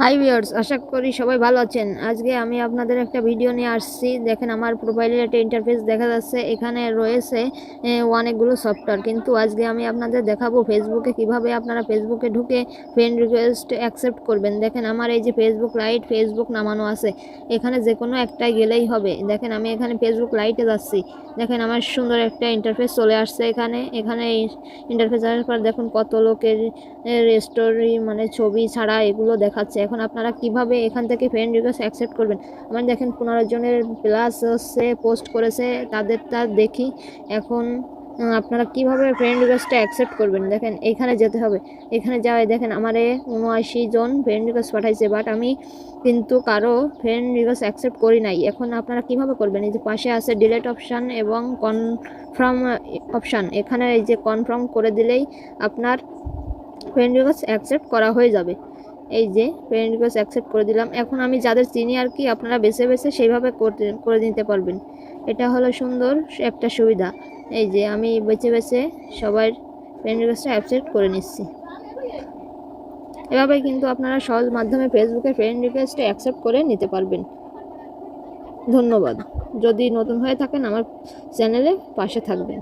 Hi viewers আশা করি সবাই ভালো আছেন। আজকে আমি আপনাদের একটা ভিডিও নিয়ে আসছি। দেখেন আমার প্রোফাইলের একটা ইন্টারফেস দেখা যাচ্ছে। এখানে রয়েছে অনেকগুলো সফটওয়্যার কিন্তু আজকে আমি আপনাদের দেখাবো ফেসবুকে কীভাবে আপনারা ফেসবুকে ঢুকে ফ্রেন্ড রিকোয়েস্ট অ্যাকসেপ্ট করবেন। দেখেন আমার এই যে ফেসবুক লাইট ফেসবুক নামানো আছে। এখানে যে কোনো একটাই গেলেই হবে। দেখেন আমি এখানে ফেসবুক লাইটে যাচ্ছি। দেখেন আমার সুন্দর একটা ইন্টারফেস চলে আসছে এখানে। এখানে ইন্টারফেস আসার পর দেখুন কত লোকের স্টোরি মানে ছবি ছাড়া এগুলো দেখাচ্ছে। এখন আপনারা কীভাবে এখান থেকে ফ্রেন্ড রিকোয়েস্ট অ্যাকসেপ্ট করবেন? আমার দেখেন পনেরো জনের প্লাস হচ্ছে পোস্ট করেছে, তাদেরটা দেখি। এখন আপনারা কীভাবে ফ্রেন্ড রিকোয়েস্টটা অ্যাকসেপ্ট করবেন? দেখেন, এখানে যেতে হবে। এখানে যাওয়াই দেখেন আমার উনআশি জন ফ্রেন্ড রিকোয়েস্ট পাঠাইছে বাট আমি কিন্তু কারও ফ্রেন্ড রিকোয়েস্ট অ্যাকসেপ্ট করি নাই। এখন আপনারা কীভাবে করবেন? এই যে পাশে আছে ডিলেট অপশান এবং কনফার্ম অপশান এখানে এই যে কনফার্ম করে দিলেই আপনার ফ্রেন্ড রিকোয়েস্ট অ্যাকসেপ্ট করা হয়ে যাবে। এই যে ফ্রেন্ড রিকোয়েস্ট অ্যাকসেপ্ট করে দিলাম। এখন আমি যাদের চিনি আর কি, আপনারা বেছে বেছে সেইভাবে করে দিতে পারবেন। এটা হলো সুন্দর একটা সুবিধা। এই যে আমি বেছে বেছে সবার ফ্রেন্ড রিকোয়েস্টটা অ্যাকসেপ্ট করে নিচ্ছি। এভাবে কিন্তু আপনারা সহজ মাধ্যমে ফেসবুকে ফ্রেন্ড রিকোয়েস্টে অ্যাকসেপ্ট করে নিতে পারবেন। ধন্যবাদ। যদি নতুন হয়ে থাকেন আমার চ্যানেলে পাশে থাকবেন।